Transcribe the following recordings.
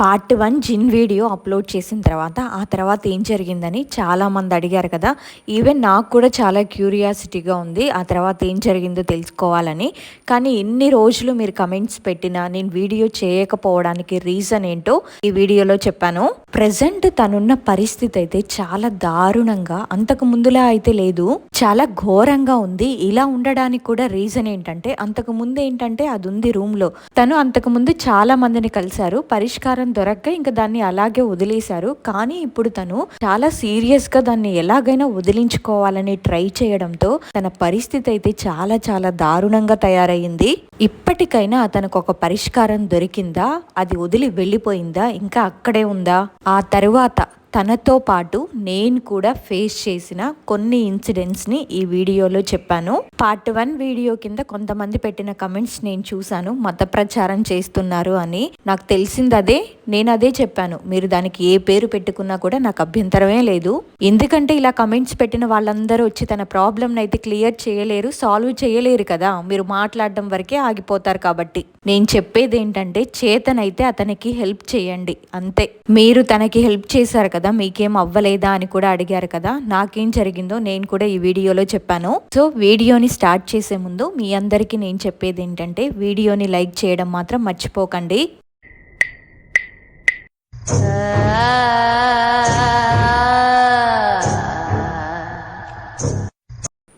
Part one జిన్ video upload చేసిన తర్వాత ఆ తర్వాత ఏం జరిగిందని చాలా మంది అడిగారు కదా. ఈవెన్ నాకు కూడా చాలా క్యూరియాసిటీగా ఉంది. ఆ తర్వాత ఏం జరిగిందో తెలుసుకోవాలని. కానీ ఎన్ని రోజులు మీరు కమెంట్స్ పెట్టినా నేను వీడియో చేయకపోవడానికి రీజన్ ఏంటో ఈ వీడియోలో చెప్పాను. ప్రజెంట్ తనున్న పరిస్థితి అయితే చాలా దారుణంగా అంతకు ముందులా అయితే లేదు. చాలా ఘోరంగా ఉంది. ఇలా ఉండడానికి కూడా రీజన్ ఏంటంటే అంతకు ముందు ఏంటంటే అది ఉంది రూమ్లో. తను అంతకు ముందు చాలా మందిని కలిశారు. పరిష్కారం దొరక్క ఇంకా దాన్ని అలాగే వదిలేశారు. కానీ ఇప్పుడు తను చాలా సీరియస్గా దాన్ని ఎలాగైనా వదిలించుకోవాలని ట్రై చేయడంతో తన పరిస్థితి అయితే చాలా చాలా దారుణంగా తయారైంది ఇప్పటికైనా అతనికి ఒక పరిష్కారం దొరికిందా? అది వదిలి వెళ్ళిపోయిందా? ఇంకా అక్కడే ఉందా? ఆ తరువాత తనతో పాటు నేను కూడా ఫేస్ చేసిన కొన్ని ఇన్సిడెంట్స్ని ఈ వీడియోలో చెప్పాను. పార్ట్ వన్ వీడియో కింద కొంతమంది పెట్టిన కమెంట్స్ నేను చూశాను. మత ప్రచారం చేస్తున్నారు అని. నాకు తెలిసింది అదే నేను అదే చెప్పాను. మీరు దానికి ఏ పేరు పెట్టుకున్నా కూడా నాకు అభ్యంతరమే లేదు. ఎందుకంటే ఇలా కమెంట్స్ పెట్టిన వాళ్ళందరూ వచ్చి తన ప్రాబ్లమ్ అయితే క్లియర్ చేయలేరు సాల్వ్ చేయలేరు కదా. మీరు మాట్లాడడం వరకే ఆగిపోతారు కాబట్టి. నేను చెప్పేది ఏంటంటే చేతనైతే అతనికి హెల్ప్ చేయండి. అంతే. మీరు తనకి హెల్ప్ చేశారు కదా మీకేం అవ్వలేదా అని కూడా అడిగారు కదా నాకేం జరిగిందో నేను కూడా ఈ వీడియోలో చెప్పాను. సో వీడియోని స్టార్ట్ చేసే ముందు మీ అందరికీ నేను చెప్పేది ఏంటంటే వీడియోని లైక్ చేయడం మాత్రం మర్చిపోకండి.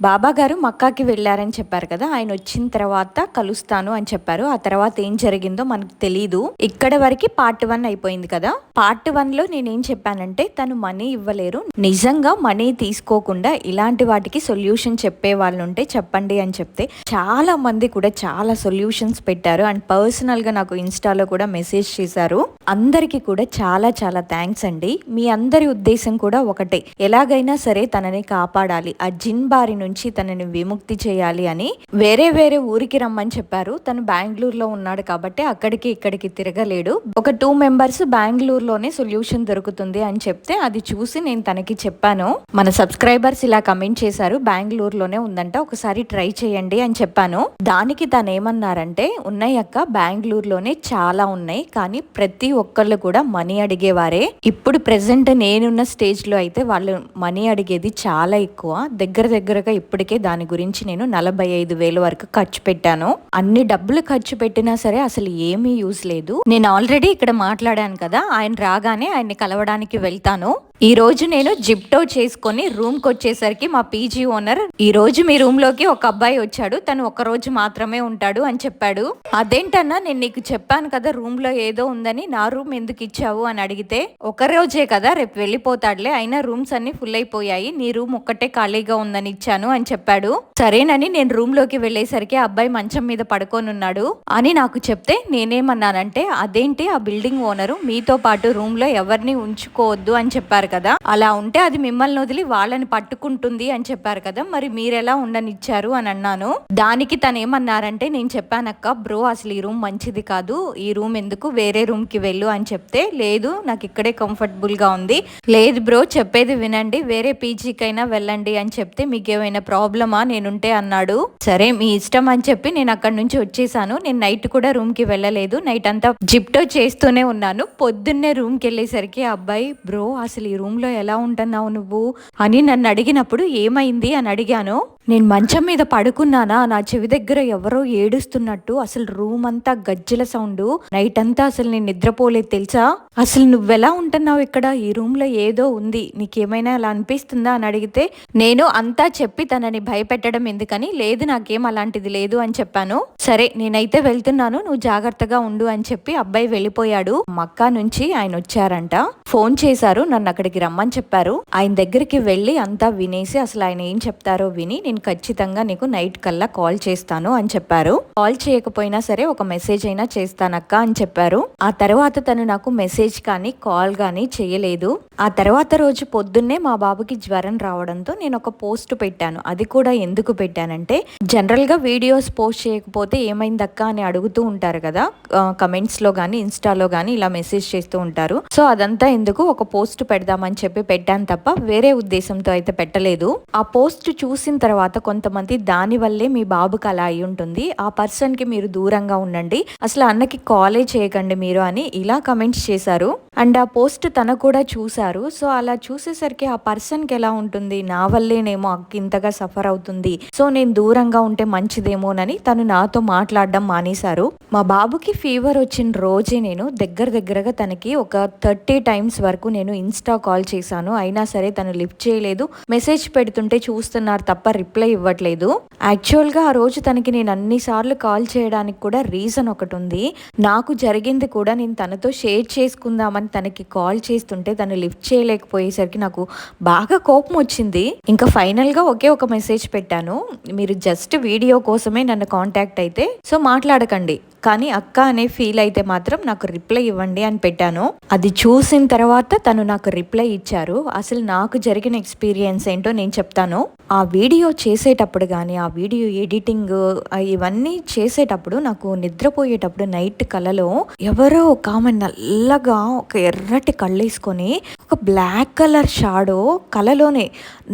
బాబా గారు మక్కాకి వెళ్ళారని చెప్పారు కదా ఆయన వచ్చిన తర్వాత కలుస్తాను అని చెప్పారు. ఆ తర్వాత ఏం జరిగిందో మనకు తెలియదు ఇక్కడ వరకు పార్ట్ వన్ అయిపోయింది కదా. పార్ట్ వన్లో నేనేం చెప్పానంటే తను మనీ ఇవ్వలేరు. నిజంగా మనీ తీసుకోకుండా ఇలాంటి వాటికి సొల్యూషన్ చెప్పే వాళ్ళు ఉంటే చెప్పండి అని చెప్తే చాలా మంది కూడా చాలా సొల్యూషన్స్ పెట్టారు. అండ్ పర్సనల్గా నాకు ఇన్స్టాలో కూడా మెసేజ్ చేశారు. అందరికీ కూడా చాలా చాలా థ్యాంక్స్ అండి. మీ అందరి ఉద్దేశం కూడా ఒకటే. ఎలాగైనా సరే తనని కాపాడాలి. ఆ జిన్ బారి నుంచి తనని విముక్తి చేయాలి అని వేరే వేరే ఊరికి రమ్మని చెప్పారు. తను బెంగళూరులో ఉన్నాడు కాబట్టి అక్కడికి ఇక్కడికి తిరగలేడు. ఒక టూ మెంబర్స్ బెంగళూరులోనే సొల్యూషన్ దొరుకుతుంది అని చెప్తే అది చూసి నేను తనకి చెప్పాను. మన సబ్స్క్రైబర్స్ ఇలా కమెంట్ చేశారు. బెంగళూరులోనే ఉందంట. ఒకసారి ట్రై చేయండి అని చెప్పాను. దానికి తను ఏమన్నారంటే ఉన్నాయక్క బెంగళూరులోనే చాలా ఉన్నాయి. కానీ ప్రతి ఒక్కళ్ళు కూడా మనీ అడిగేవారే. ఇప్పుడు ప్రెసెంట్ నేనున్న స్టేజ్లో అయితే వాళ్ళు మనీ అడిగేది చాలా ఎక్కువ. దగ్గర దగ్గరగా ఇప్పటికే దాని గురించి నేను నలభై ఐదు వేల వరకు ఖర్చు పెట్టాను. అన్ని డబ్బులు ఖర్చు పెట్టినా సరే అసలు ఏమీ యూజ్ లేదు. నేను ఆల్రెడీ ఇక్కడ మాట్లాడాను కదా ఆయన రాగానే ఆయన్ని కలవడానికి వెళ్తాను. ఈ రోజు నేను జిప్టో చేసుకొని రూమ్కి వచ్చేసరికి మా పీజీ ఓనర్ ఈ రోజు మీ రూమ్లోకి ఒక అబ్బాయి వచ్చాడు. తను ఒక రోజు మాత్రమే ఉంటాడు అని చెప్పాడు. అదేంటన్నా నేను నీకు చెప్పాను కదా రూమ్లో ఏదో ఉందని నా రూమ్ ఎందుకు ఇచ్చావు అని అడిగితే ఒక రోజే కదా రేపు వెళ్ళిపోతాడులే అయినా రూమ్స్ అన్ని ఫుల్ అయిపోయాయి నీ రూమ్ ఒక్కటే ఖాళీగా ఉందని ఇచ్చాను అని చెప్పాడు. సరేనని నేను రూమ్లోకి వెళ్ళేసరికి అబ్బాయి మంచం మీద పడుకోనున్నాడు అని నాకు చెప్తే నేనేమన్నానంటే అదేంటి ఆ బిల్డింగ్ ఓనరు మీతో పాటు రూమ్లో ఎవరిని ఉంచుకోవద్దు అని చెప్పారు కదా? అలా ఉంటే అది మిమ్మల్ని వదిలి వాళ్ళని పట్టుకుంటుంది అని చెప్పారు కదా? మరి మీరెలా ఉండనిచ్చారు అని అన్నాను. దానికి తను ఏమన్నారంటే నేను చెప్పానక్క బ్రో అసలు ఈ రూమ్ మంచిది కాదు. ఈ రూమ్ ఎందుకు వేరే రూమ్కి వెళ్ళు అని చెప్తే లేదు నాకు ఇక్కడే కంఫర్టబుల్గా ఉంది. లేదు బ్రో చెప్పేది వినండి. వేరే పీజీకైనా వెళ్ళండి అని చెప్తే మీకు ఏమైనా ప్రాబ్లమా? నేనుంటే అన్నాడు. సరే మీ ఇష్టం అని చెప్పి నేను అక్కడ నుంచి వచ్చేసాను. నేను నైట్ కూడా రూమ్కి వెళ్ళలేదు. నైట్ అంతా జిప్టో చేస్తూనే ఉన్నాను. పొద్దున్నే రూమ్కి వెళ్ళేసరికి ఆ అబ్బాయి బ్రో అసలు ఈ రూమ్లో ఎలా ఉంటున్నావు నువ్వు? అని నన్ను అడిగినప్పుడు ఏమైంది అని అడిగాను. నేను మంచం మీద పడుకున్నానా? నా చెవి దగ్గర ఎవరో ఏడుస్తున్నట్టు అసలు రూమ్ అంతా గజ్జల సౌండ్ నైట్ అంతా అసలు నేను నిద్రపోలేదు తెలుసా? అసలు నువ్వెలా ఉంటున్నావు ఇక్కడ? ఈ రూమ్లో ఏదో ఉంది. నీకేమైనా అలా అనిపిస్తుందా అని అడిగితే నేను అంతా చెప్పి తనని భయపెట్టడం ఎందుకని లేదు నాకేం అలాంటిది లేదు అని చెప్పాను. సరే నేనైతే వెళ్తున్నాను నువ్వు జాగ్రత్తగా ఉండు అని చెప్పి అబ్బాయి వెళ్ళిపోయాడు. మక్కా నుంచి ఆయన వచ్చారంట. ఫోన్ చేశారు నన్ను అక్కడికి రమ్మని చెప్పారు. ఆయన దగ్గరికి వెళ్ళి అంతా వినేసి అసలు ఆయన ఏం చెప్తారో విని నేను ఖచ్చితంగా నీకు నైట్ కల్లా కాల్ చేస్తాను అని చెప్పారు. కాల్ చేయకపోయినా సరే ఒక మెసేజ్ అయినా చేస్తానక్క అని చెప్పారు. ఆ తర్వాత తను నాకు మెసేజ్ కానీ కాల్ కానీ చేయలేదు. ఆ తర్వాత రోజు పొద్దున్నే మా బాబుకి జ్వరం రావడంతో నేను ఒక పోస్ట్ పెట్టాను. అది కూడా ఎందుకు పెట్టానంటే జనరల్గా వీడియోస్ పోస్ట్ చేయకపోతే ఏమైందక్క అని అడుగుతూ ఉంటారు కదా. కమెంట్స్లో కానీ ఇన్స్టాలో కానీ ఇలా మెసేజ్ చేస్తూ ఉంటారు. సో అదంతా ఎందుకు ఒక పోస్ట్ పెడదామని చెప్పి పెట్టాను తప్ప వేరే ఉద్దేశంతో అయితే పెట్టలేదు. ఆ పోస్ట్ చూసిన తర్వాత కొంతమంది దాని వల్లే మీ బాబుకి అలా అయి ఉంటుంది. ఆ పర్సన్కి మీరు దూరంగా ఉండండి. అసలు అన్నకి కాలే చేయకండి మీరు అని ఇలా కమెంట్స్ చేశారు. అండ్ ఆ పోస్ట్ తన కూడా చూశారు. సో అలా చూసేసరికి ఆ పర్సన్కి ఎలా ఉంటుంది? నా వల్లేనేమో అక్క ఇంతగా సఫర్ అవుతుంది. సో నేను దూరంగా ఉంటే మంచిదేమోనని తను నాతో మాట్లాడడం మానేశారు. మా బాబుకి ఫీవర్ వచ్చిన రోజే నేను దగ్గర దగ్గరగా తనకి ఒక థర్టీ టైమ్స్ వరకు నేను ఇన్స్టా కాల్ చేశాను. అయినా సరే తను లిఫ్ట్ చేయలేదు. మెసేజ్ పెడుతుంటే చూస్తున్నారు తప్ప రిప్లై ఇవ్వట్లేదు. యాక్చువల్గా ఆ రోజు తనకి నేను అన్నిసార్లు కాల్ చేయడానికి కూడా రీజన్ ఒకటి ఉంది. నాకు జరిగింది కూడా నేను తనతో షేర్ చేసుకుందామని తనకి కాల్ చేస్తుంటే తను లిఫ్ట్ చేయలేకపోయేసరికి నాకు బాగా కోపం వచ్చింది. ఇంకా ఫైనల్గా ఒకే ఒక మెసేజ్ పెట్టాను. మీరు జస్ట్ వీడియో కోసమే నన్ను కాంటాక్ట్ అయితే సో మాట్లాడకండి. కానీ అక్క అనే ఫీల్ అయితే మాత్రం నాకు రిప్లై ఇవ్వండి అని పెట్టాను. అది చూసిన తర్వాత తను నాకు రిప్లై ఇచ్చారు. అసలు నాకు జరిగిన ఎక్స్పీరియన్స్ ఏంటో నేను చెప్తాను. ఆ వీడియో చేసేటప్పుడు కానీ ఆ వీడియో ఎడిటింగ్ ఇవన్నీ చేసేటప్పుడు నాకు నిద్రపోయేటప్పుడు నైట్ కలలో ఎవరో ఒక ఆమె నల్లగా ఒక ఎర్రటి కళ్ళేసుకొని ఒక బ్లాక్ కలర్ షాడో కలలోనే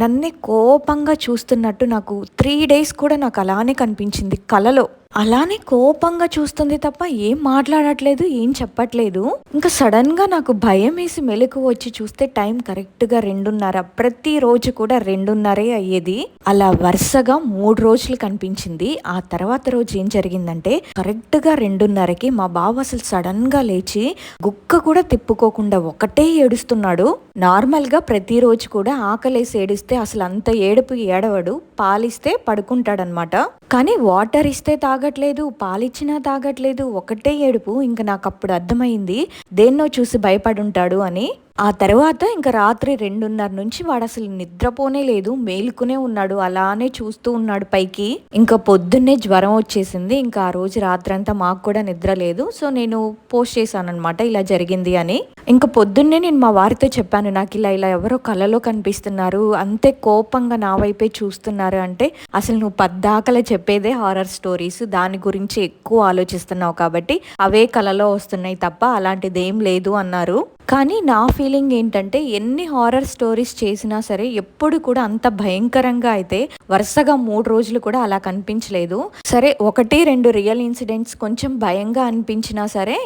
నన్నే కోపంగా చూస్తున్నట్టు నాకు త్రీ డేస్ కూడా నాకు అలానే కనిపించింది కలలో. అలానే కోపంగా చూస్తుంది తప్ప ఏం మాట్లాడట్లేదు ఏం చెప్పట్లేదు. ఇంకా సడన్గా నాకు భయం వేసి మెలకు వచ్చి చూస్తే టైం కరెక్ట్గా రెండున్నర. ప్రతిరోజు కూడా రెండున్నరే అయ్యేది. అలా వరుసగా మూడు రోజులు కనిపించింది. ఆ తర్వాత రోజు ఏం జరిగిందంటే కరెక్ట్గా రెండున్నరకి మా బావ అసలు సడన్గా లేచి గుక్క కూడా తిప్పుకోకుండా ఒకటే ఏడుస్తున్నాడు. నార్మల్గా ప్రతిరోజు కూడా ఆకలేసి ఏడిస్తే అసలు అంత ఏడుపు ఏడవడు. పాలిస్తే పడుకుంటాడనమాట. కానీ వాటర్ ఇస్తే తాగట్లేదు పాలిచ్చినా తాగట్లేదు ఒకటే ఏడుపు. ఇంకా నాకు అప్పుడు అర్థమైంది దేన్నో చూసి భయపడుంటాడు అని. ఆ తర్వాత ఇంకా రాత్రి రెండున్నర నుంచి వాడు అసలు నిద్రపోనే లేదు మేలుకునే ఉన్నాడు అలానే చూస్తూ ఉన్నాడు పైకి. ఇంకా పొద్దున్నే జ్వరం వచ్చేసింది ఇంకా ఆ రోజు రాత్రంతా మాకు కూడా నిద్ర లేదు సో నేను పోస్ట్ చేశాను అనమాట ఇలా జరిగింది అని. ఇంకా పొద్దున్నే నేను మా వారితో చెప్పాను నాకు ఇలా ఇలా ఎవరో కలలో కనిపిస్తున్నారు అంతే కోపంగా నా వైపే చూస్తున్నారు అంటే అసలు నువ్వు పద్దాకల చెప్పేదే హారర్ స్టోరీస్ దాని గురించి ఎక్కువ ఆలోచిస్తున్నావు కాబట్టి అవే కలలో వస్తున్నాయి తప్ప అలాంటిది ఏం లేదు అన్నారు. కానీ నా ఫీలింగ్ ఏంటంటే ఎన్ని హారర్ స్టోరీస్ చేసినా సరే ఎప్పుడు కూడా అంత భయంకరంగా అయితే వరుసగా మూడు రోజులు కూడా అలా కనిపించలేదు. సరే ఒకటి రెండు రియల్ ఇన్సిడెంట్స్ కొంచెం భయంగా అనిపించినా సరే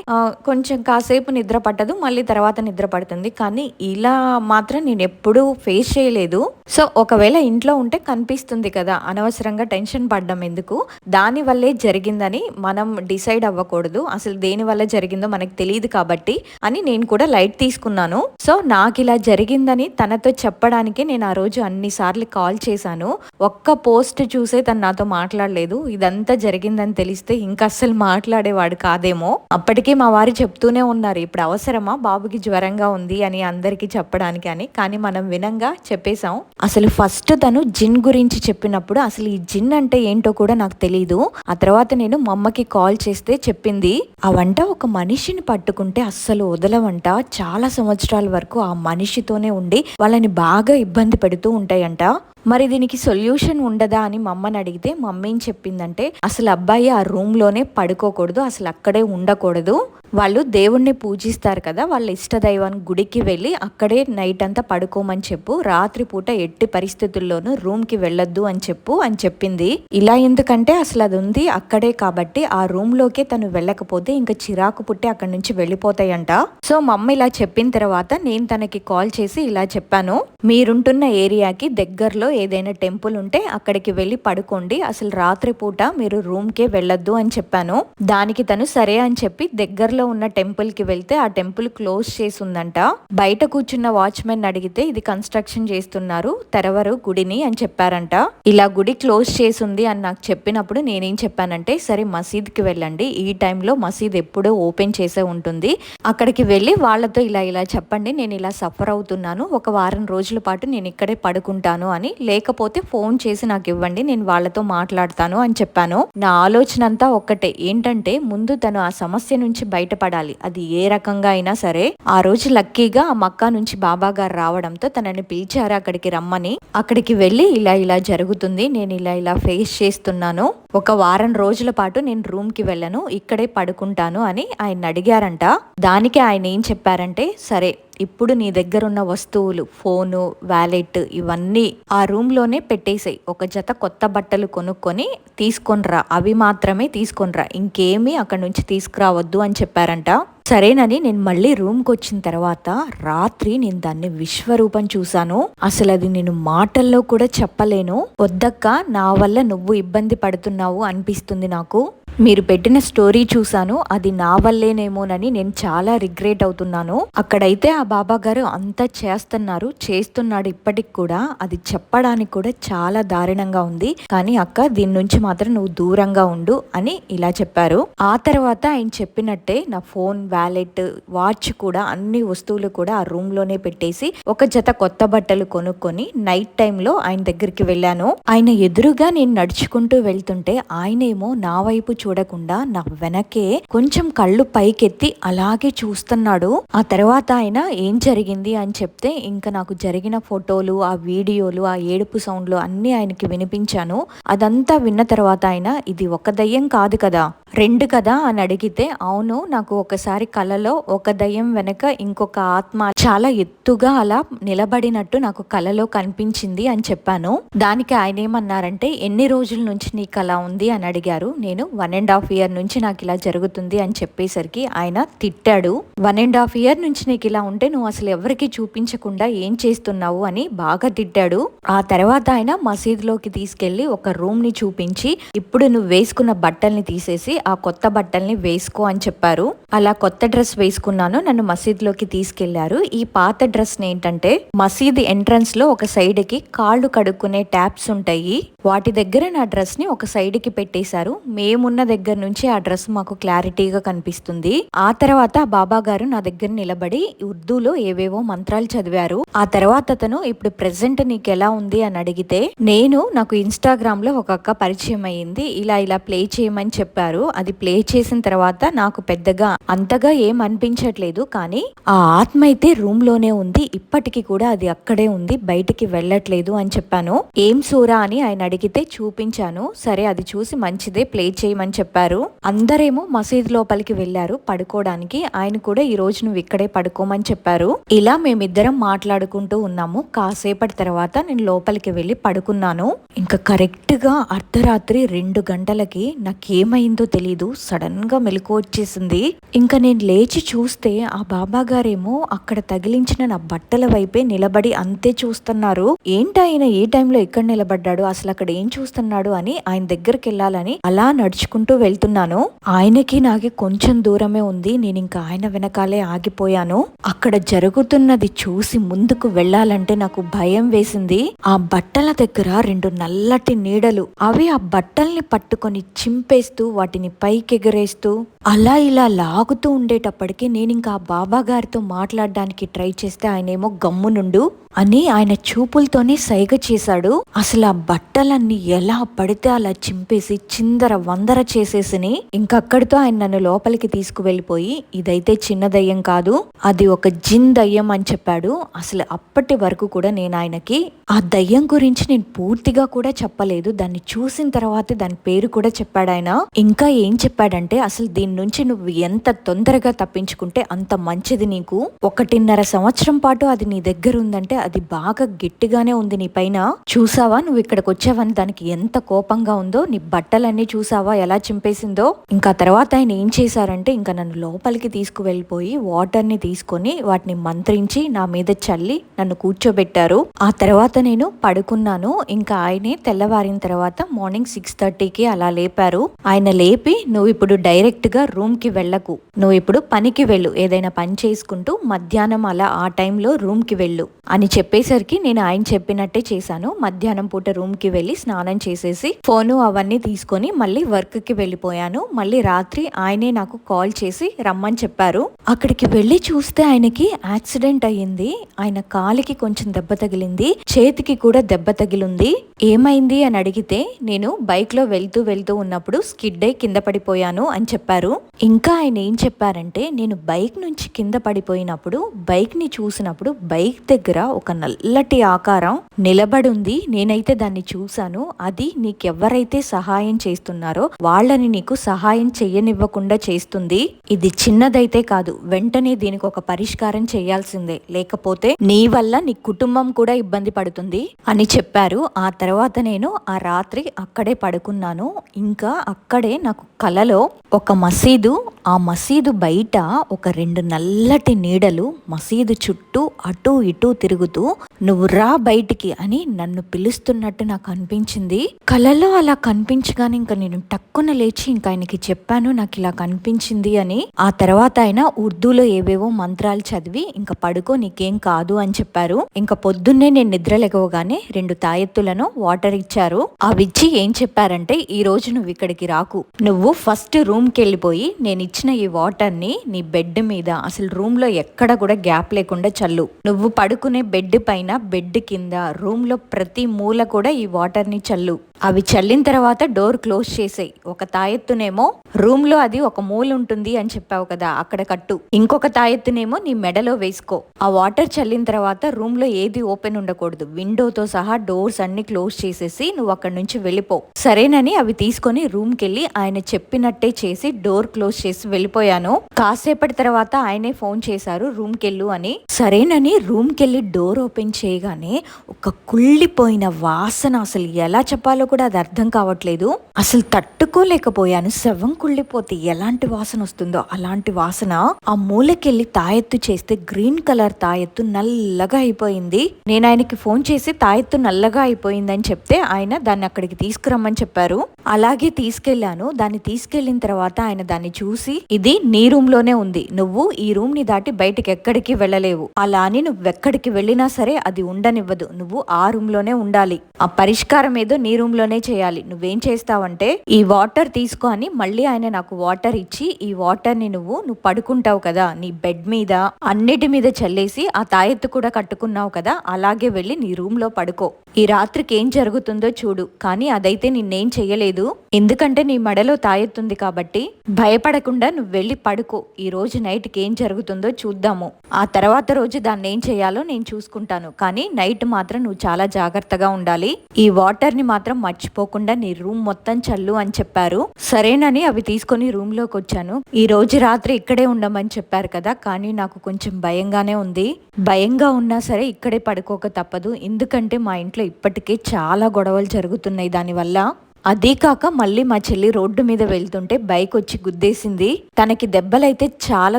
కొంచెం కాసేపు నిద్ర పట్టదు మళ్ళీ తర్వాత నిద్ర పడుతుంది. కానీ ఇలా మాత్రం నేను ఎప్పుడూ ఫేస్ చేయలేదు. సో ఒకవేళ ఇంట్లో ఉంటే కనిపిస్తుంది కదా అనవసరంగా టెన్షన్ పడ్డం ఎందుకు? దాని వల్లే జరిగిందని మనం డిసైడ్ అవ్వకూడదు. అసలు దేని వల్ల జరిగిందో మనకు తెలియదు కాబట్టి అని నేను కూడా లైట్ లైట్ తీసుకున్నాను. సో నాకు ఇలా జరిగిందని తనతో చెప్పడానికి నేను ఆ రోజు అన్నిసార్లు కాల్ చేశాను. ఒక్క పోస్ట్ చూసే తను నాతో మాట్లాడలేదు. ఇదంతా జరిగిందని తెలిస్తే ఇంకా అస్సలు మాట్లాడేవాడు కాదేమో. అప్పటికే మా వారు చెప్తూనే ఉన్నారు ఇప్పుడు అవసరమా? బాబుకి జ్వరంగా ఉంది అని అందరికీ చెప్పడానికి అని. కానీ మనం వినంగా చెప్పేశాం. అసలు ఫస్ట్ తను జిన్ గురించి చెప్పినప్పుడు అసలు ఈ జిన్ అంటే ఏంటో కూడా నాకు తెలియదు ఆ తర్వాత నేను మా అమ్మకి కాల్ చేస్తే చెప్పింది ఆ వంట ఒక మనిషిని పట్టుకుంటే అస్సలు వదలవంట. చాలా సంవత్సరాలు వరకు ఆ మనిషితోనే ఉండి వాళ్ళని బాగా ఇబ్బంది పెడుతూ ఉంటాయంట. మరి దీనికి సొల్యూషన్ ఉండదా అని మమ్మని అడిగితే మమ్మీ ఏం చెప్పిందంటే అసలు అబ్బాయి ఆ రూమ్లోనే పడుకోకూడదు అసలు అక్కడే ఉండకూడదు. వాళ్ళు దేవుణ్ణి పూజిస్తారు కదా వాళ్ళ ఇష్ట దైవాన్ని గుడికి వెళ్ళి అక్కడే నైట్ అంతా పడుకోమని చెప్పు రాత్రి పూట ఎట్టి పరిస్థితుల్లోనూ రూమ్కి వెళ్ళొద్దు అని చెప్పు అని చెప్పింది. ఇలా ఎందుకంటే అసలు అది ఉంది అక్కడే కాబట్టి ఆ రూమ్ లోకే తను వెళ్ళకపోతే ఇంకా చిరాకు పుట్టి అక్కడి నుంచి వెళ్ళిపోతాయంట. సో మమ్మీ ఇలా చెప్పిన తర్వాత నేను తనకి కాల్ చేసి ఇలా చెప్పాను. మీరుంటున్న ఏరియాకి దగ్గరలో ఏదైనా టెంపుల్ ఉంటే అక్కడికి వెళ్ళి పడుకోండి. అసలు రాత్రిపూట మీరు రూమ్కే వెళ్ళొద్దు అని చెప్పాను. దానికి తను సరే అని చెప్పి దగ్గరలో ఉన్న టెంపుల్కి వెళ్తే ఆ టెంపుల్ క్లోజ్ చేసి ఉందంట బయట కూర్చున్న వాచ్మెన్ అడిగితే ఇది కన్స్ట్రక్షన్ చేస్తున్నారు తెరవరు గుడిని అని చెప్పారంట. ఇలా గుడి క్లోజ్ చేసి ఉంది అని నాకు చెప్పినప్పుడు నేనేం చెప్పానంటే సరే మసీద్కి వెళ్ళండి. ఈ టైంలో మసీద్ ఎప్పుడూ ఓపెన్ చేసే ఉంటుంది. అక్కడికి వెళ్ళి వాళ్ళతో ఇలా ఇలా చెప్పండి నేను ఇలా సఫర్ అవుతున్నాను. ఒక వారం రోజుల పాటు నేను ఇక్కడే పడుకుంటాను అని లేకపోతే ఫోన్ చేసి నాకు ఇవ్వండి నేను వాళ్ళతో మాట్లాడతాను అని చెప్పాను. నా ఆలోచన అంతా ఒక్కటే. ఏంటంటే ముందు తను ఆ సమస్య నుంచి బయటపడాలి. అది ఏ రకంగా అయినా సరే. ఆ రోజు లక్కీగా ఆ మక్కా నుంచి బాబా గారు రావడంతో తనని పిలిచారు అక్కడికి రమ్మని. అక్కడికి వెళ్ళి ఇలా ఇలా జరుగుతుంది నేను ఇలా ఇలా ఫేస్ చేస్తున్నాను. ఒక వారం రోజుల పాటు నేను రూమ్కి వెళ్ళను ఇక్కడే పడుకుంటాను అని ఆయన అడిగారంట. దానికి ఆయన ఏం చెప్పారంటే సరే ఇప్పుడు నీ దగ్గర ఉన్న వస్తువులు ఫోను వ్యాలెట్ ఇవన్నీ ఆ రూమ్లోనే పెట్టేసాయి. ఒక జత కొత్త బట్టలు కొనుక్కొని తీసుకొనిరా. అవి మాత్రమే తీసుకొనిరా. ఇంకేమీ అక్కడ నుంచి తీసుకురావద్దు అని చెప్పారంట. సరేనని నేను మళ్ళీ రూమ్కి వచ్చిన తర్వాత రాత్రి నేను దాన్ని విశ్వరూపం చూశాను. అసలు అది నేను మాటల్లో కూడా చెప్పలేను. వద్దక్క నా వల్ల నువ్వు ఇబ్బంది పడుతున్నావు అనిపిస్తుంది నాకు. మీరు పెట్టిన స్టోరీ చూశాను. అది నా వల్లేనేమోనని నేను చాలా రిగ్రెట్ అవుతున్నాను. అక్కడైతే ఆ బాబా గారు అంతా చేస్తున్నారు చేస్తున్నాడు ఇప్పటికి కూడా. అది చెప్పడానికి కూడా చాలా దారుణంగా ఉంది. కానీ అక్క దీని నుంచి మాత్రం నువ్వు దూరంగా ఉండు అని ఇలా చెప్పారు. ఆ తర్వాత ఆయన చెప్పినట్టే నా ఫోన్ వ్యాలెట్ వాచ్ కూడా అన్ని వస్తువులు కూడా ఆ రూమ్లోనే పెట్టేసి ఒక జత కొత్త బట్టలు కొనుక్కొని నైట్ టైంలో ఆయన దగ్గరికి వెళ్ళాను. ఆయన ఎదురుగా నేను నడుచుకుంటూ వెళ్తుంటే ఆయనేమో నా వైపు చూడకుండా నా వెనకే కొంచెం కళ్ళు పైకెత్తి అలాగే చూస్తున్నాడు. ఆ తర్వాత ఆయన ఏం జరిగింది అని చెప్తే ఇంకా నాకు జరిగిన ఫోటోలు ఆ వీడియోలు ఆ ఏడుపు సౌండ్లు అన్ని ఆయనకి వినిపించాను. అదంతా విన్న తర్వాత ఆయన ఇది ఒక దయ్యం కాదు కదా రెండు కదా అని అడిగితే అవును నాకు ఒకసారి కలలో ఒక దయ్యం వెనక ఇంకొక ఆత్మ చాలా ఎత్తుగా అలా నిలబడినట్టు నాకు కలలో కనిపించింది అని చెప్పాను. దానికి ఆయన ఏమన్నారంటే ఎన్ని రోజుల నుంచి నీ కళ ఉంది? అని అడిగారు. నేను వన్ అండ్ హాఫ్ ఇయర్ నుంచి నాకు ఇలా జరుగుతుంది అని చెప్పేసరికి ఆయన తిట్టాడు. వన్ అండ్ హాఫ్ ఇయర్ నుంచి నీకు ఇలా ఉంటే నువ్వు అసలు ఎవరికి చూపించకుండా ఏం చేస్తున్నావు? అని బాగా తిట్టాడు. ఆ తర్వాత ఆయన మసీదులోకి తీసుకెళ్ళి ఒక రూమ్ని చూపించి ఇప్పుడు నువ్వు వేసుకున్న బట్టల్ని తీసేసి ఆ కొత్త బట్టల్ని వేసుకో అని చెప్పారు. అలా కొత్త డ్రెస్ వేసుకున్నాను. నన్ను మసీదులోకి తీసుకెళ్ళారు. ఈ పాత డ్రెస్ ఏంటంటే మసీద్ ఎంట్రన్స్లో ఒక సైడ్కి కాళ్ళు కడుక్కునే ట్యాప్స్ ఉంటాయి. వాటి దగ్గర నా డ్రెస్ని ఒక సైడ్కి పెట్టేశారు. మేమున్న దగ్గర నుంచి ఆ డ్రెస్ మాకు క్లారిటీగా కనిపిస్తుంది. ఆ తర్వాత బాబా గారు నా దగ్గర నిలబడి ఉర్దూలో ఏవేవో మంత్రాలు చదివారు. ఆ తర్వాత అతను ఇప్పుడు ప్రెసెంట్ నీకు ఎలా ఉంది అని అడిగితే నేను నాకు ఇన్స్టాగ్రామ్లో ఒక అక్క పరిచయం అయ్యింది. ఇలా ఇలా ప్లే చేయమని చెప్పారు. అది ప్లే చేసిన తర్వాత నాకు పెద్దగా అంతగా ఏం అనిపించట్లేదు. కానీ ఆ ఆత్మ అయితే రూమ్లోనే ఉంది. ఇప్పటికీ కూడా అది అక్కడే ఉంది. బయటికి వెళ్ళట్లేదు అని చెప్పాను. ఏం సూరా అని ఆయన అడిగితే చూపించాను. సరే అది చూసి మంచిదే ప్లే చేయమని చెప్పారు. అందరేమో మసీద్ లోపలికి వెళ్ళారు పడుకోవడానికి. ఆయన కూడా ఈ రోజు నువ్వు ఇక్కడే పడుకోమని చెప్పారు. ఇలా మేమిద్దరం మాట్లాడుకుంటూ ఉన్నాము. కాసేపటి తర్వాత నేను లోపలికి వెళ్ళి పడుకున్నాను. ఇంకా కరెక్ట్గా అర్ధరాత్రి రెండు గంటలకి నాకేమైందో తెలీదు. సడన్గా మెలకు వచ్చేసింది. ఇంకా నేను లేచి చూస్తే ఆ బాబా గారేమో అక్కడ తగిలించిన నా బట్టల వైపే నిలబడి అంతే చూస్తున్నారు. ఏంటి ఆయన ఏ టైంలో ఎక్కడ నిలబడ్డాడు? అసలు అక్కడ ఏం చూస్తున్నాడు అని ఆయన దగ్గరికి వెళ్ళాలని అలా నడుచుకుంటూ వెళ్తున్నాను. ఆయనకి నాకి కొంచెం దూరమే ఉంది. నేను ఇంకా ఆయన వెనకాలే ఆగిపోయాను. అక్కడ జరుగుతున్నది చూసి ముందుకు వెళ్ళాలంటే నాకు భయం వేసింది. ఆ బట్టల దగ్గర రెండు నల్లటి నీడలు. అవి ఆ బట్టల్ని పట్టుకొని చింపేస్తూ వాటిని పైకెగరేస్తూ అలా ఇలా లాగుతూ ఉండేటప్పటికి నేను ఇంకా ఆ బాబా గారితో మాట్లాడడానికి ట్రై చేస్తే ఆయన ఏమో గమ్మునుండు అని ఆయన చూపులతోనే సైగ చేశాడు. అసలు ఆ బట్టలన్నీ ఎలా పడితే అలా చింపేసి చిందర వందర చేసేసిని ఇంకక్కడితో ఆయన నన్ను లోపలికి తీసుకువెళ్ళిపోయి ఇదైతే చిన్న దయ్యం కాదు అది ఒక జిన్ దయ్యం అని చెప్పాడు. అసలు అప్పటి వరకు కూడా నేను ఆయనకి ఆ దయ్యం గురించి నేను పూర్తిగా కూడా చెప్పలేదు దాన్ని చూసిన తర్వాత దాని పేరు కూడా చెప్పాడు ఆయన ఇంకా ఏం చెప్పాడంటే అసలు దీని నుంచి నువ్వు ఎంత తొందరగా తప్పించుకుంటే అంత మంచిది నీకు. ఒకటిన్నర సంవత్సరం పాటు అది నీ దగ్గర ఉందంటే అది బాగా గట్టిగానే ఉంది నీ పైన. చూసావా? నువ్వు ఇక్కడికి వచ్చావని దానికి ఎంత కోపంగా ఉందో నీ బట్టలన్నీ చూసావా? ఎలా చింపేసిందో. ఇంకా తర్వాత ఆయన ఏం చేశారంటే ఇంకా నన్ను లోపలికి తీసుకువెళ్ళిపోయి వాటర్ని తీసుకొని వాటిని మంత్రించి నా మీద చల్లి నన్ను కూర్చోబెట్టారు. ఆ తర్వాత నేను పడుకున్నాను. ఇంకా ఆయనే తెల్లవారిన తర్వాత మార్నింగ్ సిక్స్ థర్టీకి అలా లేపారు. ఆయన లేపి నువ్వు ఇప్పుడు డైరెక్ట్గా రూమ్కి వెళ్ళకు. నువ్వు ఇప్పుడు పనికి వెళ్ళు. ఏదైనా పని చేసుకుంటూ మధ్యాహ్నం అలా ఆ టైంలో రూమ్కి వెళ్ళు అని చెప్పేసరికి నేను ఆయన చెప్పినట్టే చేశాను. మధ్యాహ్నం పూట రూమ్కి వెళ్ళి స్నానం చేసేసి ఫోను అవన్నీ తీసుకొని మళ్ళీ వర్క్కి వెళ్ళిపోయాను. మళ్ళీ రాత్రి ఆయనే నాకు కాల్ చేసి రమ్మని చెప్పారు. అక్కడికి వెళ్ళి చూస్తే ఆయనకి యాక్సిడెంట్ అయ్యింది. ఆయన కాలికి కొంచెం దెబ్బ తగిలింది. చేతికి కూడా దెబ్బ తగిలింది. ఏమైంది అని అడిగితే నేను బైక్లో వెళ్తూ వెళ్తూ ఉన్నప్పుడు స్కిడ్ అయి కింద కింద పడిపోయాను అని చెప్పారు. ఇంకా ఆయన ఏం చెప్పారంటే నేను బైక్ నుంచి కింద పడిపోయినప్పుడు బైక్ని చూసినప్పుడు బైక్ దగ్గర ఒక నల్లటి ఆకారం నిలబడి ఉంది నేనైతే దాన్ని చూశాను. అది నీకెవరైతే సహాయం చేస్తున్నారో వాళ్ళని నీకు సహాయం చెయ్యనివ్వకుండా చేస్తుంది. ఇది చిన్నదైతే కాదు వెంటనే దీనికి ఒక పరిష్కారం చేయాల్సిందే. లేకపోతే నీ వల్ల నీ కుటుంబం కూడా ఇబ్బంది పడుతుంది అని చెప్పారు. ఆ తర్వాత నేను ఆ రాత్రి అక్కడే పడుకున్నాను. ఇంకా అక్కడే నాకు కలలో ఒక మసీదు ఆ మసీదు బయట ఒక రెండు నల్లటి నీడలు మసీదు చుట్టూ అటు ఇటు తిరుగుతూ నువ్వు రా బయటికి అని నన్ను పిలుస్తున్నట్టు నాకు అనిపించింది. కలలో అలా కనిపించగానే ఇంకా నేను టక్కున లేచి ఇంకా ఆయనకి చెప్పాను నాకు ఇలా కనిపించింది అని. ఆ తర్వాత ఆయన ఉర్దూలో ఏవేవో మంత్రాలు చదివి ఇంకా పడుకో నీకేం కాదు అని చెప్పారు. ఇంకా పొద్దున్నే నేను నిద్రలేగవగానే రెండు తాయెత్తులను వాటర్ ఇచ్చారు. అవిచ్చి ఏం చెప్పారంటే ఈ రోజు నువ్వు ఇక్కడికి రాకు. నువ్వు ఫస్ట్ రూమ్కి వెళ్ళిపోయి నేను ఇచ్చిన ఈ వాటర్ని నీ బెడ్ మీద అసలు రూమ్లో ఎక్కడ కూడా గ్యాప్ లేకుండా చల్లు. నువ్వు పడుకునే బెడ్ పైన బెడ్ కింద రూమ్లో ప్రతి మూల కూడా ఈ వాటర్ని చల్లు. అవి చల్లిన తర్వాత డోర్ క్లోజ్ చేసేయి. ఒక తాయెత్తునేమో రూమ్లో అది ఒక మూల ఉంటుంది అని చెప్పావు కదా అక్కడ కట్టు. ఇంకొక తాయెత్తునేమో నీ మెడలో వేసుకో ఆ వాటర్ చల్లిన తర్వాత రూమ్లో ఏది ఓపెన్ ఉండకూడదు. విండోతో సహా డోర్స్ అన్ని క్లోజ్ చేసేసి నువ్వు అక్కడ నుంచి వెళ్ళిపో సరేనని అవి తీసుకొని రూమ్ కెళ్ళి ఆయన చెప్పినట్టే చేసి డోర్ క్లోజ్ చేసి వెళ్ళిపోయాను. కాసేపటి తర్వాత ఆయనే ఫోన్ చేశారు రూమ్ కెళ్ళు అని. సరేనని రూమ్ కెళ్ళి డోర్ ఓపెన్ చేయగానే ఒక కుళ్ళిపోయిన వాసన అసలు ఎలా చెప్పాలో కూడా అది అర్థం కావట్లేదు. అసలు తట్టుకోలేకపోయాను. శవం కుళ్ళిపోతే ఎలాంటి వాసన వస్తుందో. అలాంటి వాసన ఆ మూలకెళ్ళి తాయెత్తు చేస్తే గ్రీన్ కలర్ తాయెత్తు నల్లగా అయిపోయింది. నేను ఆయనకి ఫోన్ చేసి తాయెత్తు నల్లగా అయిపోయిందని చెప్తే ఆయన దాన్ని అక్కడికి తీసుకురమ్మని చెప్పారు. అలాగే తీసుకెళ్ళాను దాన్ని తీసుకెళ్ళిన తర్వాత ఆయన దాన్ని చూసి ఇది నీ రూమ్లోనే ఉంది. నువ్వు ఈ రూమ్ని దాటి బయటికి ఎక్కడికి వెళ్ళలేవు. అలా అని నువ్వు ఎక్కడికి వెళ్ళినా సరే అది ఉండనివ్వదు. నువ్వు ఆ రూమ్లోనే ఉండాలి. ఆ పరిష్కారం ఏదో నీ రూమ్ టైంలోనే చేయాలి. నువ్వేం చేస్తావంటే ఈ వాటర్ తీసుకొని మళ్ళీ ఆయన నాకు వాటర్ ఇచ్చి ఈ వాటర్ని నువ్వు నువ్వు పడుకుంటావు కదా నీ బెడ్ మీద అన్నిటి మీద చల్లేసి ఆ తాయెత్తు కూడా కట్టుకున్నావు కదా అలాగే వెళ్ళి నీ రూమ్లో పడుకో. ఈ రాత్రికి ఏం జరుగుతుందో చూడు కానీ అదైతే నిన్నేం చెయ్యలేదు. ఎందుకంటే నీ మెడలో తాయెత్తుంది కాబట్టి భయపడకుండా నువ్వు వెళ్ళి పడుకో. ఈ రోజు నైట్కి ఏం జరుగుతుందో చూద్దాము. ఆ తర్వాత రోజు దాన్ని ఏం చేయాలో నేను చూసుకుంటాను. కానీ నైట్ మాత్రం నువ్వు చాలా జాగ్రత్తగా ఉండాలి. ఈ వాటర్ని మాత్రం మర్చిపోకుండా నీ రూమ్ మొత్తం చల్లు అని చెప్పారు. సరేనని అవి తీసుకొని రూమ్లోకి వచ్చాను. ఈ రోజు రాత్రి ఇక్కడే ఉండమని చెప్పారు కదా కానీ నాకు కొంచెం భయంగానే ఉంది. భయంగా ఉన్నా సరే ఇక్కడే పడుకోక తప్పదు. ఎందుకంటే మా ఇంట్లో ఇప్పటికే చాలా గొడవలు జరుగుతున్నాయి దానివల్ల. అదే కాక మళ్ళీ మా చెల్లి రోడ్డు మీద వెళ్తుంటే బైక్ వచ్చి గుద్దేసింది. తనకి దెబ్బలైతే చాలా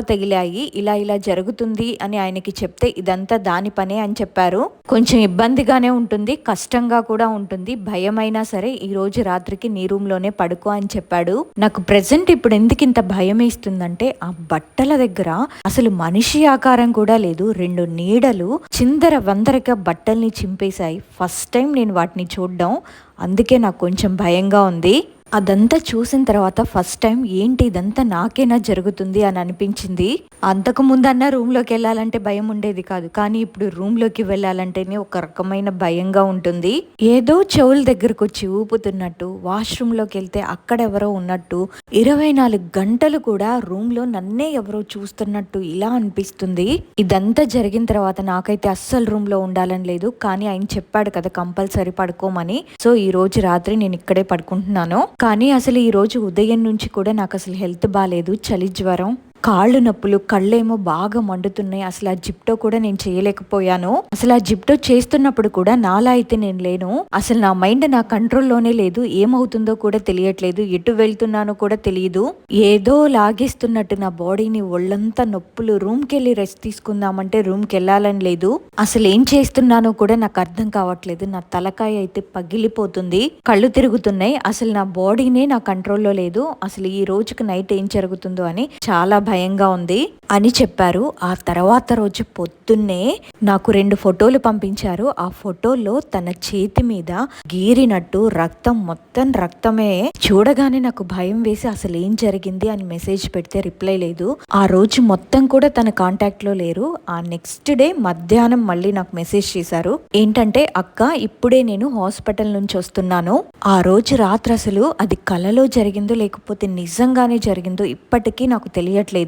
తగిలాయి. ఇలా ఇలా జరుగుతుంది అని ఆయనకి చెప్తే ఇదంతా దాని పనే అని చెప్పారు. కొంచెం ఇబ్బందిగానే ఉంటుంది కష్టంగా కూడా ఉంటుంది. భయమైనా సరే ఈ రోజు రాత్రికి నీ రూమ్లోనే పడుకో అని చెప్పాడు. నాకు ప్రెసెంట్ ఇప్పుడు ఎందుకు ఇంత భయం వేస్తుందంటే ఆ బట్టల దగ్గర అసలు మనిషి ఆకారం కూడా లేదు. రెండు నీడలు చిందర వందరగా బట్టల్ని చింపేశాయి. ఫస్ట్ టైం నేను వాటిని చూడడం. అందుకే నాకు కొంచెం భయంగా ఉంది. అదంతా చూసిన తర్వాత ఫస్ట్ టైం ఏంటి ఇదంతా నాకేనా జరుగుతుంది అని అనిపించింది. అంతకు ముందన్న రూమ్లోకి వెళ్ళాలంటే భయం ఉండేది కాదు. కానీ ఇప్పుడు రూమ్లోకి వెళ్ళాలంటేనే ఒక రకమైన భయంగా ఉంటుంది. ఏదో చెవుల దగ్గరకు వచ్చి ఊపుతున్నట్టు వాష్రూమ్లోకి వెళ్తే అక్కడ ఎవరో ఉన్నట్టు ఇరవై నాలుగు గంటలు కూడా రూమ్లో నన్నే ఎవరో చూస్తున్నట్టు ఇలా అనిపిస్తుంది. ఇదంతా జరిగిన తర్వాత నాకైతే అస్సలు రూమ్లో ఉండాలని లేదు. కానీ ఆయన చెప్పాడు కదా కంపల్సరీ పడుకోమని. సో ఈ రోజు రాత్రి నేను ఇక్కడే పడుకుంటున్నాను. కానీ అసలు ఈరోజు ఉదయం నుంచి కూడా నాకు అసలు హెల్త్ బాగాలేదు చలి జ్వరం. కాళ్ళు నొప్పులు కళ్ళేమో బాగా మండుతున్నాయి. అసలు ఆ జిప్టో కూడా నేను చేయలేకపోయాను. అసలు ఆ జిప్టో చేస్తున్నప్పుడు కూడా నాలా అయితే నేను లేను. అసలు నా మైండ్ నా కంట్రోల్లోనే లేదు. ఏమవుతుందో కూడా తెలియట్లేదు. ఎటు వెళ్తున్నానో కూడా తెలియదు ఏదో లాగేస్తున్నట్టు నా బాడీని ఒళ్ళంతా నొప్పులు రూమ్కి వెళ్ళి రెస్ట్ తీసుకుందామంటే రూమ్కి వెళ్ళాలని లేదు. అసలు ఏం చేస్తున్నానో కూడా నాకు అర్థం కావట్లేదు. నా తలకాయ అయితే పగిలిపోతుంది. కళ్ళు తిరుగుతున్నాయి. అసలు నా బాడీనే నా కంట్రోల్లో లేదు. అసలు ఈ రోజుకి నైట్ ఏం జరుగుతుందో అని చాలా భయంగా ఉంది అని చెప్పారు. ఆ తర్వాత రోజు పొద్దున్నే నాకు రెండు ఫోటోలు పంపించారు. ఆ ఫోటోలో తన చేతి మీద గీరినట్టు రక్తం మొత్తం రక్తమే చూడగానే నాకు భయం వేసి అసలు ఏం జరిగింది అని మెసేజ్ పెడితే రిప్లై లేదు. ఆ రోజు మొత్తం కూడా తన కాంటాక్ట్లో లేరు. ఆ నెక్స్ట్ డే మధ్యాహ్నం మళ్ళీ నాకు మెసేజ్ చేశారు. ఏంటంటే అక్క ఇప్పుడే నేను హాస్పిటల్ నుంచి వస్తున్నాను. ఆ రోజు రాత్రి అసలు అది కలలో జరిగిందో లేకపోతే నిజంగానే జరిగిందో ఇప్పటికీ నాకు తెలియట్లేదు.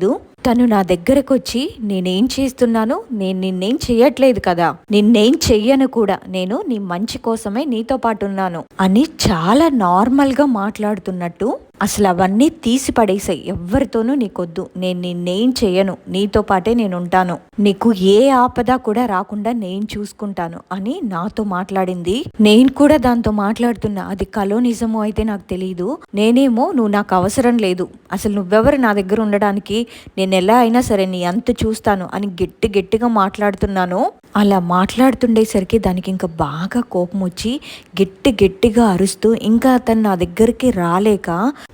తను నా దగ్గరకు వచ్చి నేనేం చేస్తున్నాను నేను నిన్నేం చెయ్యట్లేదు కదా. నిన్నేం చెయ్యను కూడా. నేను నీ మంచి కోసమే నీతో పాటు ఉన్నాను అని చాలా నార్మల్గా మాట్లాడుతున్నట్టు అసలు అవన్నీ తీసి పడేసాయి ఎవరితోనూ నీకొద్దు. నేను నిన్నేం చేయను. నీతో పాటే నేను ఉంటాను నీకు ఏ ఆపద కూడా రాకుండా నేను చూసుకుంటాను అని నాతో మాట్లాడింది. నేను కూడా దాంతో మాట్లాడుతున్నా. అది కలో నిజమో అయితే నాకు తెలియదు నేనేమో నువ్వు నాకు అవసరం లేదు. అసలు నువ్వెవరు నా దగ్గర ఉండడానికి? నేను ఎలా అయినా సరే నీ అంత చూస్తాను అని గట్టి గట్టిగా మాట్లాడుతున్నాను. అలా మాట్లాడుతుండేసరికి దానికి ఇంకా బాగా కోపం వచ్చి గట్టి గట్టిగా అరుస్తూ ఇంకా అతను నా దగ్గరికి రాలేక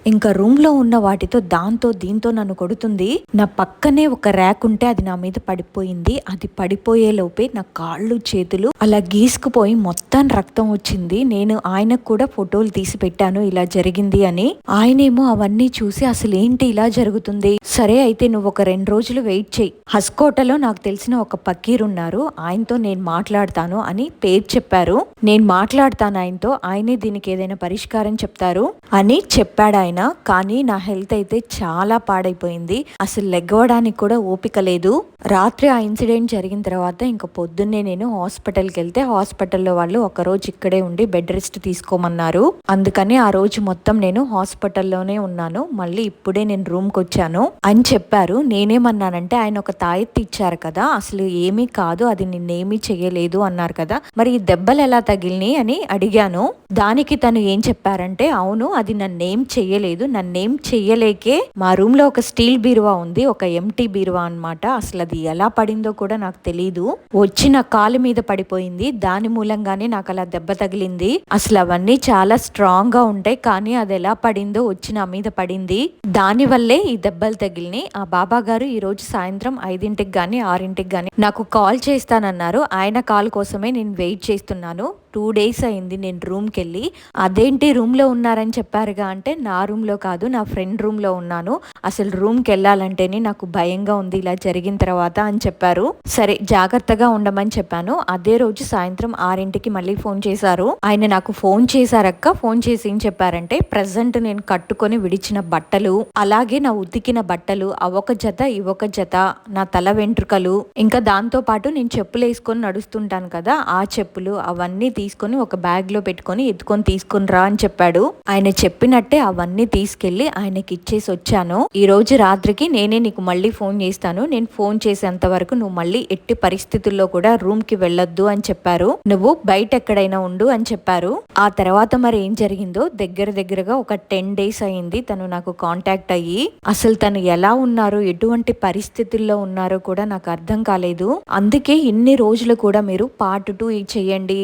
ఇంకా రూమ్లో ఉన్న వాటితో దాంతో దీంతో నన్ను కొడుతుంది. నా పక్కనే ఒక ర్యాక్ ఉంటే అది నా మీద పడిపోయింది. అది పడిపోయే లోపే నా కాళ్ళు చేతులు అలా గీసుకుపోయి మొత్తం రక్తం వచ్చింది. నేను ఆయనకు కూడా ఫోటోలు తీసి పెట్టాను. ఇలా జరిగింది అని ఆయనేమో అవన్నీ చూసి అసలు ఏంటి ఇలా జరుగుతుంది? సరే అయితే నువ్వు ఒక రెండు రోజులు వెయిట్ చేయి. హస్కోటలో నాకు తెలిసిన ఒక పకీర్ ఉన్నారు. ఆయనతో నేను మాట్లాడతాను అని పేరు చెప్పారు. నేను మాట్లాడతాను ఆయనతో ఆయనే దీనికి ఏదైనా పరిష్కారం చెప్తారు అని చెప్పాడు ఆయన. కానీ నా హెల్త్ అయితే చాలా పాడైపోయింది. అసలు లెగ్గవడానికి కూడా ఓపిక లేదు. రాత్రి ఆ ఇన్సిడెంట్ జరిగిన తర్వాత ఇంకా పొద్దున్నే నేను హాస్పిటల్కి వెళ్తే హాస్పిటల్లో వాళ్ళు ఒక రోజు ఇక్కడే ఉండి బెడ్ రెస్ట్ తీసుకోమన్నారు. అందుకని ఆ రోజు మొత్తం నేను హాస్పిటల్లోనే ఉన్నాను. మళ్ళీ ఇప్పుడే నేను రూమ్కి వచ్చాను అని చెప్పారు. నేనేమన్నానంటే ఆయన ఒక తాయెత్తి ఇచ్చారు కదా అసలు ఏమీ కాదు అది నిన్నేమీ చేయలేదు అన్నారు కదా. మరి ఈ దెబ్బలు ఎలా తగిలినాయి అని అడిగాను. దానికి తను ఏం చెప్పారంటే అవును అది నన్నేం చెయ్యలేదు నన్నేం చెయ్యలేకే మా రూమ్లో ఒక స్టీల్ బీరువా ఉంది ఒక ఎంటీ బీరువా అన్నమాట. అసలు అది ఎలా పడిందో కూడా నాకు తెలియదు వచ్చిన కాలు మీద పడిపోయింది. దాని మూలంగానే నాకు అలా దెబ్బ తగిలింది. అసలు అవన్నీ చాలా స్ట్రాంగ్గా ఉంటాయి కానీ అది ఎలా పడిందో వచ్చి నా మీద పడింది. దాని వల్లే ఈ దెబ్బలు తగిలినాయి. ఆ బాబా గారు ఈ రోజు సాయంత్రం ఐదింటికి గాని ఆరింటికి గాని నాకు కాల్ అన్నారు ఆయన కాల్ కోసమే నేను వెయిట్ చేస్తున్నాను. టూ డేస్ అయింది నేను రూమ్కి వెళ్ళి అదేంటి రూమ్లో ఉన్నారని చెప్పారుగా? అంటే నా రూమ్లో కాదు నా ఫ్రెండ్ రూమ్లో ఉన్నాను. అసలు రూమ్కి వెళ్ళాలంటేనే నాకు భయంగా ఉంది ఇలా జరిగిన తర్వాత అని చెప్పారు. సరే జాగ్రత్తగా ఉండమని చెప్పాను. అదే రోజు సాయంత్రం ఆరింటికి మళ్ళీ ఫోన్ చేశారు. ఆయన నాకు ఫోన్ చేశారక్క ఫోన్ చేసి ఏం చెప్పారంటే ప్రజెంట్ నేను కట్టుకొని విడిచిన బట్టలు అలాగే నా ఉతికిన బట్టలు అవొక జత ఇవొక జత నా తల వెంట్రుకలు ఇంకా దాంతో పాటు నేను చెప్పులు వేసుకొని నడుస్తుంటాను కదా ఆ చెప్పులు అవన్నీ తీసి తీసుకొని ఒక బ్యాగ్లో పెట్టుకొని ఎత్తుకొని తీసుకొని రా అని చెప్పాడు. ఆయన చెప్పినట్టే అవన్నీ తీసుకెళ్ళి ఆయనకి ఇచ్చేసి వచ్చాను. ఈ రోజు రాత్రికి నేనే నీకు మళ్ళీ ఫోన్ చేస్తాను. నేను ఫోన్ చేసేంత వరకు నువ్వు మళ్ళీ ఎట్టి పరిస్థితుల్లో కూడా రూమ్కి వెళ్ళొద్దు అని చెప్పారు. నువ్వు బయట ఎక్కడైనా ఉండు అని చెప్పారు. ఆ తర్వాత మరి ఏం జరిగిందో దగ్గర దగ్గరగా ఒక టెన్ డేస్ అయింది తను నాకు కాంటాక్ట్ అయ్యి. అసలు తను ఎలా ఉన్నారు ఎటువంటి పరిస్థితుల్లో ఉన్నారో కూడా నాకు అర్థం కాలేదు. అందుకే ఇన్ని రోజులు కూడా మీరు పార్ట్ టూ చేయండి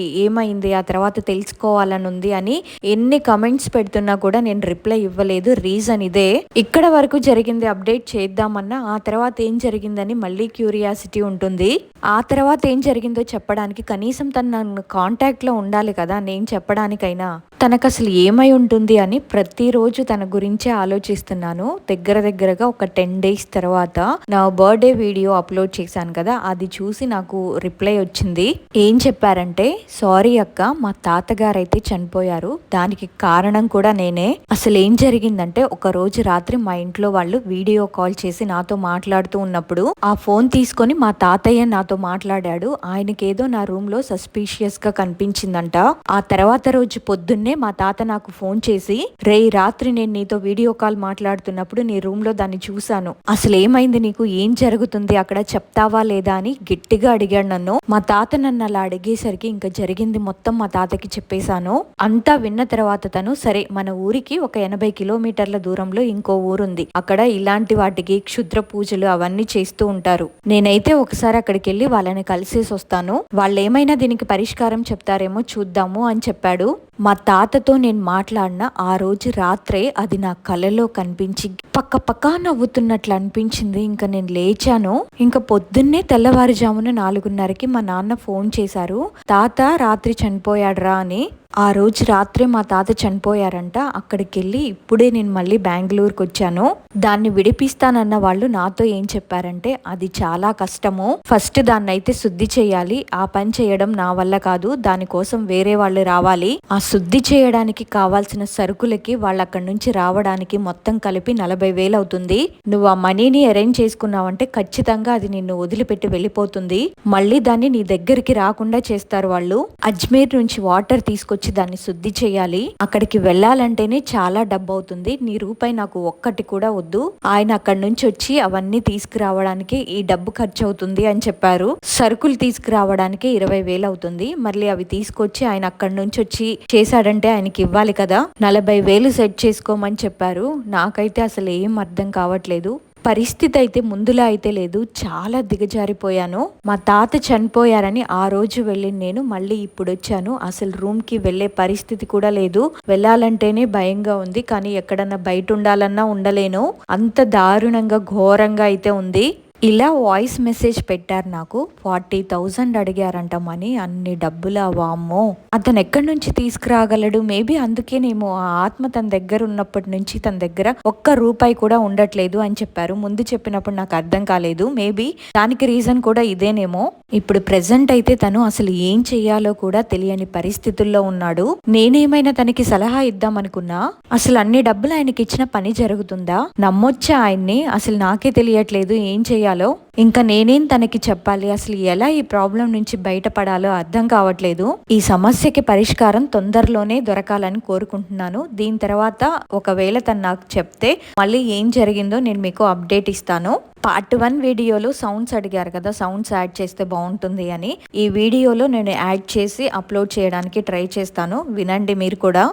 అర్థమైంది ఆ తర్వాత తెలుసుకోవాలని ఉంది అని ఎన్ని కమెంట్స్ పెడుతున్నా కూడా నేను రిప్లై ఇవ్వలేదు. రీజన్ ఇదే. ఇక్కడ వరకు జరిగింది అప్డేట్ చేద్దామన్నా ఆ తర్వాత ఏం జరిగిందని మళ్ళీ క్యూరియాసిటీ ఉంటుంది. ఆ తర్వాత ఏం జరిగిందో చెప్పడానికి కనీసం తను నన్ను కాంటాక్ట్లో ఉండాలి కదా నేను చెప్పడానికైనా. తనకు అసలు ఏమై ఉంటుంది అని ప్రతిరోజు తన గురించే ఆలోచిస్తున్నాను. దగ్గర దగ్గరగా ఒక టెన్ డేస్ తర్వాత నా బర్త్డే వీడియో అప్లోడ్ చేశాను కదా అది చూసి నాకు రిప్లై వచ్చింది. ఏం చెప్పారంటే సారీ అక్క మా తాతగారు అయితే చనిపోయారు. దానికి కారణం కూడా నేనే. అసలు ఏం జరిగిందంటే ఒక రోజు రాత్రి మా ఇంట్లో వాళ్ళు వీడియో కాల్ చేసి నాతో మాట్లాడుతూ ఉన్నప్పుడు ఆ ఫోన్ తీసుకొని మా తాతయ్య నాతో మాట్లాడాడు. ఆయనకేదో నా రూమ్లో సస్పీషియస్గా కనిపించిందంట. ఆ తర్వాత రోజు పొద్దున్నే మా తాత నాకు ఫోన్ చేసి రే రాత్రి నేను నీతో వీడియో కాల్ మాట్లాడుతున్నప్పుడు నీ రూమ్లో దాన్ని చూశాను. అసలు ఏమైంది నీకు? ఏం జరుగుతుంది? అక్కడ చెప్తావా లేదా? అని గట్టిగా అడిగాడు నన్ను. మా తాత నన్ను అలా అడిగేసరికి ఇంకా జరిగింది మొత్తం మా తాతకి చెప్పేశాను. అంతా విన్న తర్వాత తను సరే మన ఊరికి ఒక ఎనభై కిలోమీటర్ల దూరంలో ఇంకో ఊరుంది. అక్కడ ఇలాంటి వాటికి క్షుద్ర పూజలు అవన్నీ చేస్తూ ఉంటారు. నేనైతే ఒకసారి అక్కడికి వెళ్ళి వాళ్ళని కలిసేసి వస్తాను వాళ్ళు ఏమైనా దీనికి పరిష్కారం చెప్తారేమో చూద్దాము అని చెప్పాడు. మా తాత తాతతో నేను మాట్లాడిన ఆ రోజు రాత్రే అది నా కలలో కనిపించి పక్క పక్క నవ్వుతున్నట్లు అనిపించింది. ఇంకా నేను లేచాను. ఇంకా పొద్దున్నే తెల్లవారుజామున నాలుగున్నరకి మా నాన్న ఫోన్ చేశారు. తాత రాత్రి చనిపోయాడురా అని ఆ రోజు రాత్రి మా తాత చనిపోయారంట. అక్కడికి వెళ్ళి ఇప్పుడే నేను మళ్ళీ బెంగళూరుకి వచ్చాను దాన్ని విడిపిస్తానన్న వాళ్ళు నాతో ఏం చెప్పారంటే అది చాలా కష్టము. ఫస్ట్ దాన్ని అయితే శుద్ధి చేయాలి. ఆ పని చేయడం నా వల్ల కాదు. దానికోసం వేరే వాళ్ళు రావాలి. ఆ శుద్ధి చేయడానికి కావాల్సిన సరుకులకి వాళ్ళు అక్కడి నుంచి రావడానికి మొత్తం కలిపి నలభై వేలు అవుతుంది. నువ్వు ఆ మనీని అరేంజ్ చేసుకున్నావంటే ఖచ్చితంగా అది నిన్ను వదిలిపెట్టి వెళ్ళిపోతుంది. మళ్ళీ దాన్ని నీ దగ్గరికి రాకుండా చేస్తారు వాళ్ళు. అజ్మీర్ నుంచి వాటర్ తీసుకొచ్చి దాన్ని శుద్ధి చేయాలి. అక్కడికి వెళ్ళాలంటేనే చాలా డబ్బు అవుతుంది నీ రూపాయి నాకు ఒక్కటి కూడా వద్దు. ఆయన అక్కడి నుంచి వచ్చి అవన్నీ తీసుకురావడానికి ఈ డబ్బు ఖర్చు అవుతుంది అని చెప్పారు. సరుకులు తీసుకురావడానికి ఇరవై వేలు అవుతుంది. మళ్ళీ అవి తీసుకొచ్చి ఆయన అక్కడి నుంచి వచ్చి చేశాడంటే ఆయనకి ఇవ్వాలి కదా. నలభై వేలు సెట్ చేసుకోమని చెప్పారు. నాకైతే అసలు ఏం అర్థం కావట్లేదు. పరిస్థితి అయితే ముందులా అయితే లేదు. చాలా దిగజారిపోయాను. మా తాత చనిపోయారని ఆ రోజు వెళ్ళి నేను మళ్ళీ ఇప్పుడు వచ్చాను. అసలు రూమ్కి వెళ్ళే పరిస్థితి కూడా లేదు. వెళ్ళాలంటేనే భయంగా ఉంది. కానీ ఎక్కడన్నా బయట ఉండాలన్నా ఉండలేను. అంత దారుణంగా ఘోరంగా అయితే ఉంది. ఇలా వాయిస్ మెసేజ్ పెట్టారు నాకు. ఫార్టీ థౌజండ్ అడిగారంట మనీ అన్ని డబ్బుల వామ్మో. అతను ఎక్కడి నుంచి తీసుకురాగలడు? మేబీ అందుకేనేమో ఆ ఆత్మ తన దగ్గర ఉన్నప్పటి నుంచి తన దగ్గర ఒక్క రూపాయి కూడా ఉండట్లేదు అని చెప్పారు. ముందు చెప్పినప్పుడు నాకు అర్థం కాలేదు. మేబీ దానికి రీజన్ కూడా ఇదేనేమో. ఇప్పుడు ప్రెసెంట్ అయితే తను అసలు ఏం చెయ్యాలో కూడా తెలియని పరిస్థితుల్లో ఉన్నాడు. నేనేమైనా తనకి సలహా ఇద్దాం అనుకున్నా? అసలు అన్ని డబ్బులు ఆయనకి ఇచ్చిన పని జరుగుతుందా? నమ్మొచ్చా ఆయన్ని? అసలు నాకే తెలియట్లేదు. ఏం చెయ్యాలి ఇంకా నేనేం తనకి చెప్పాలి? అసలు ఎలా ఈ ప్రాబ్లం నుంచి బయటపడాలో అర్థం కావట్లేదు. ఈ సమస్యకి పరిష్కారం తొందరలోనే దొరకాలని కోరుకుంటున్నాను. దీని తర్వాత ఒకవేళ తను నాకు చెప్తే మళ్ళీ ఏం జరిగిందో నేను మీకు అప్డేట్ ఇస్తాను. పార్ట్ వన్ వీడియోలో సౌండ్స్ అడిగారు కదా సౌండ్స్ యాడ్ చేస్తే బాగుంటుంది అని. ఈ వీడియోలో నేను యాడ్ చేసి అప్లోడ్ చేయడానికి ట్రై చేస్తాను. వినండి మీరు కూడా.